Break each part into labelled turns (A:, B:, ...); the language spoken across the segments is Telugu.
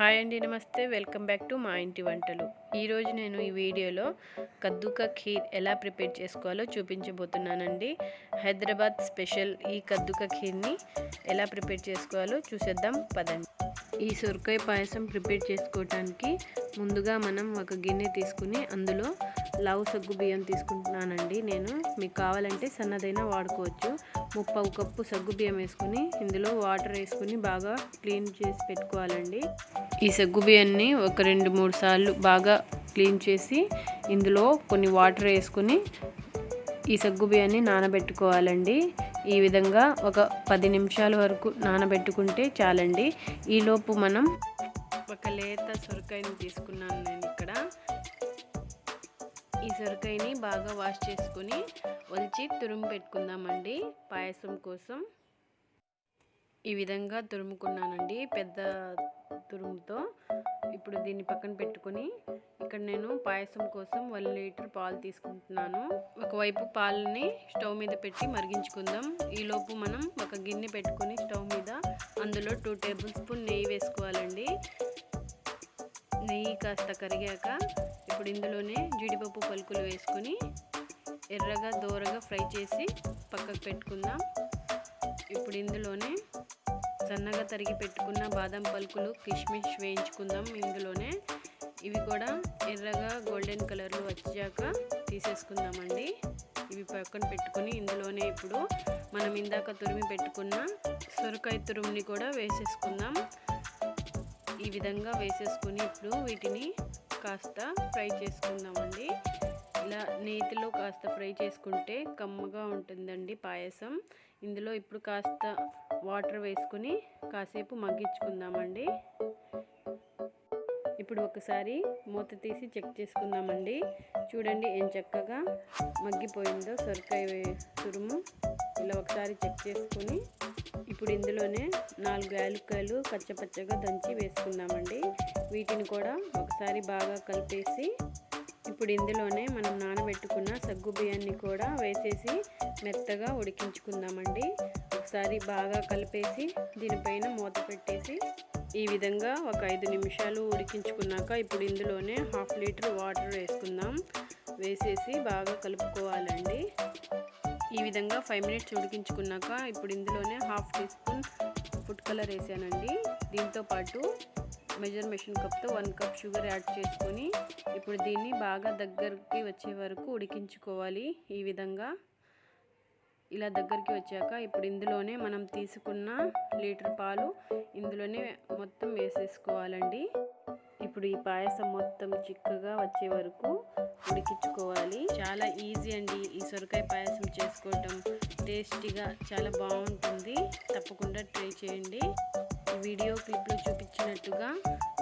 A: హాయ్ అండి నమస్తే. వెల్కమ్ బ్యాక్ టు మా ఇంటి వంటలు. ఈరోజు నేను ఈ వీడియోలో కద్దుక ఖీర్ ఎలా ప్రిపేర్ చేసుకోవాలో చూపించబోతున్నానండి. హైదరాబాద్ స్పెషల్ ఈ కద్దుక ఖీర్ని ఎలా ప్రిపేర్ చేసుకోవాలో చూసేద్దాం పదండి. ఈ సొరకాయ పాయసం ప్రిపేర్ చేసుకోవటానికి ముందుగా మనం ఒక గిన్నె తీసుకుని అందులో లావు సగ్గు బియ్యం తీసుకుంటున్నానండి నేను. మీకు కావాలంటే సన్నదైనా వాడుకోవచ్చు. ముప్పై కప్పు సగ్గు బియ్యం వేసుకుని ఇందులో వాటర్ వేసుకుని బాగా క్లీన్ చేసి పెట్టుకోవాలండి. ఈ సగ్గు బియ్యాన్ని ఒక రెండు మూడు సార్లు బాగా క్లీన్ చేసి ఇందులో కొన్ని వాటర్ వేసుకుని ఈ సగ్గు బియ్యాన్ని నానబెట్టుకోవాలండి. ఈ విధంగా ఒక పది నిమిషాల వరకు నానబెట్టుకుంటే చాలండి. ఈలోపు మనం ఒక లేత సొరకాయని తీసుకున్నాను నేను ఇక్కడ. ఈ సొరకాయని బాగా వాష్ చేసుకుని ఒలిచి తురుము పెట్టుకుందామండి. పాయసం కోసం ఈ విధంగా తురుముకున్నానండి పెద్ద తురుముతో. ఇప్పుడు దీన్ని పక్కన పెట్టుకొని ఇక్కడ నేను పాయసం కోసం వన్ లీటర్ పాలు తీసుకుంటున్నాను. ఒకవైపు పాలని స్టవ్ మీద పెట్టి మరిగించుకుందాం. ఈలోపు మనం ఒక గిన్నె పెట్టుకొని స్టవ్ మీద అందులో టూ టేబుల్ స్పూన్ నెయ్యి వేసుకోవాలండి. నెయ్యి కాస్త కరిగాక ఇప్పుడు ఇందులోనే జీడిపప్పు పలుకులు వేసుకొని ఎర్రగా దోరగా ఫ్రై చేసి పక్కకు పెట్టుకుందాం. ఇప్పుడు ఇందులోనే సన్నగా తరిగి పెట్టుకున్న బాదం పలుకులు కిష్మిష్ వేయించుకుందాం ఇందులోనే. ఇవి కూడా ఎర్రగా గోల్డెన్ కలర్లో వచ్చాక తీసేసుకుందామండి. ఇవి పక్కన పెట్టుకొని ఇందులోనే ఇప్పుడు మనం ఇందాక తురిమి పెట్టుకున్న సొరకాయ తురుముని కూడా వేసేసుకుందాం. ఈ విధంగా వేసేసుకుని ఇప్పుడు వీటిని కాస్త ఫ్రై చేసుకుందామండి. ఇలా నేతిలో కాస్త ఫ్రై చేసుకుంటే కమ్మగా ఉంటుందండి పాయసం. ఇందులో ఇప్పుడు కాస్త వాటర్ వేసుకుని కాసేపు మగ్గించుకుందామండి. ఇప్పుడు ఒకసారి మూత తీసి చెక్ చేసుకుందామండి. చూడండి ఏం చక్కగా మగ్గిపోయిందో సొరకాయ తురుము. ఇలా ఒకసారి చెక్ చేసుకుని ఇప్పుడు ఇందులోనే నాలుగు యాలుక్కాయలు పచ్చపచ్చగా దంచి వేసుకుందామండి. వీటిని కూడా ఒకసారి బాగా కలిపేసి ఇప్పుడు ఇందులోనే మనం నానబెట్టుకున్న సగ్గు బియ్యాన్ని కూడా వేసేసి మెత్తగా ఉడికించుకుందామండి. ఒకసారి బాగా కలిపేసి దీనిపైన మూత పెట్టేసి ఈ విధంగా ఒక ఐదు నిమిషాలు ఉడికించుకున్నాక ఇప్పుడు ఇందులోనే హాఫ్ లీటర్ వాటర్ వేసుకుందాం. వేసేసి బాగా కలుపుకోవాలండి. ఈ విధంగా ఫైవ్ మినిట్స్ ఉడికించుకున్నాక ఇప్పుడు ఇందులోనే half teaspoon food colour వేసానండి. దీంతో పాటు మెజర్ మెషిన్ కప్తో వన్ కప్ షుగర్ యాడ్ చేసుకొని ఇప్పుడు దీన్ని బాగా దగ్గరికి వచ్చే వరకు ఉడికించుకోవాలి ఈ విధంగా. ఇలా దగ్గరికి వచ్చాక ఇప్పుడు ఇందులోనే మనం తీసుకున్న లీటర్ పాలు ఇందులోనే మొత్తం వేసేసుకోవాలండి. ఇప్పుడు ఈ పాయసం మొత్తం చిక్కగా వచ్చే వరకు ఉడికించుకోవాలి. చాలా ఈజీ అండి ఈ సొరకాయ పాయసం చేసుకోవటం. టేస్టీగా చాలా బాగుంటుంది. తప్పకుండా ట్రై చేయండి. వీడియో క్లిప్లో చూపించినట్టుగా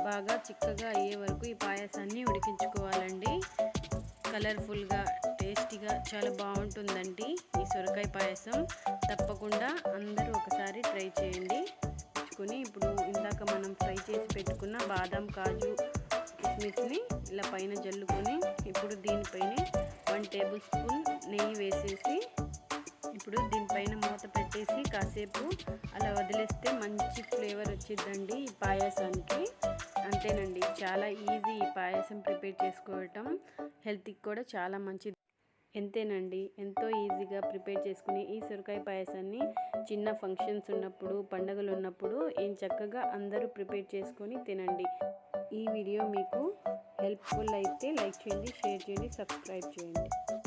A: బాగా చిక్కగా అయ్యే వరకు ఈ పాయసాన్ని ఉడికించుకోవాలండి. కలర్ఫుల్గా టేస్టీగా చాలా బాగుంటుందండి ఈ సొరకాయ పాయసం. తప్పకుండా అందరూ ఒకసారి ట్రై చేయండి. తెచ్చుకొని ఇప్పుడు ఇందాక మనం ఫ్రై చేసి పెట్టుకున్న బాదం కాజు కిస్మిస్ని ఇలా పైన జల్లుకొని ఇప్పుడు దీనిపైన వన్ టేబుల్ స్పూన్ నెయ్యి వేసేసి ఇప్పుడు కాసేపు అలా వదిలేస్తే మంచి ఫ్లేవర్ వచ్చిందండి ఈ పాయసానికి. అంతేనండి చాలా ఈజీ ఈ పాయసం ప్రిపేర్ చేసుకోవటం. హెల్త్కి కూడా చాలా మంచిది. ఎంతేనండి ఎంతో ఈజీగా ప్రిపేర్ చేసుకుని ఈ సొరకాయ పాయసాన్ని చిన్న ఫంక్షన్స్ ఉన్నప్పుడు పండుగలు ఉన్నప్పుడు ఏం చక్కగా అందరూ ప్రిపేర్ చేసుకొని తినండి. ఈ వీడియో మీకు హెల్ప్ఫుల్ అయితే లైక్ చేయండి షేర్ చేయండి సబ్స్క్రైబ్ చేయండి.